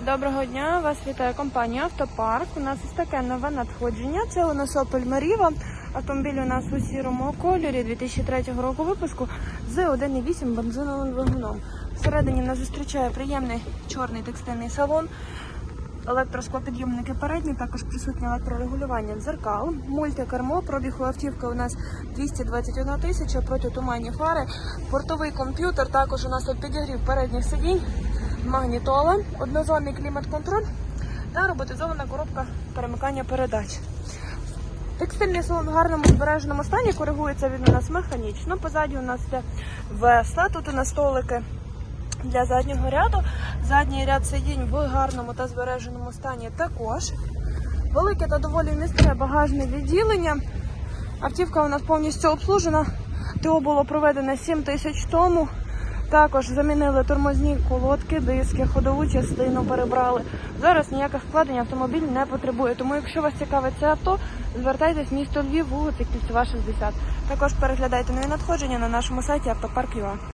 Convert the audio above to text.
Доброго дня, вас вітає компанія Автопарк. У нас ось таке нове надходження. Це у нас Opel Meriva. Автомобіль у нас у сірому кольорі 2003 року випуску з 1,8 бензиновим двигуном. Всередині нас зустрічає приємний чорний текстильний салон. Електросклопідйомники передні, також присутнє електрорегулювання дзеркал, мультикермо, пробіг у автівки у нас 221 тисяча, протитуманні фари, портовий комп'ютер, також у нас тут підігрів передніх сидінь, магнітола, однозонний клімат-контроль та роботизована коробка перемикання передач. Текстильний салон в гарному збереженому стані, коригується він у нас механічно. Позаді у нас йде весла, тут у нас столики для заднього ряду. Задній ряд сидінь в гарному та збереженому стані також. Велике та доволі містке багажне відділення. Автівка у нас повністю обслужена. ТО було проведено 7 тисяч тому. Також замінили тормозні колодки, диски, ходову частину перебрали. Зараз ніяких вкладень автомобіль не потребує. Тому, якщо вас цікавить це авто, звертайтесь в місто Львів, вулиця Кільцева 60. Також переглядайте нові надходження на нашому сайті автопарк.ua.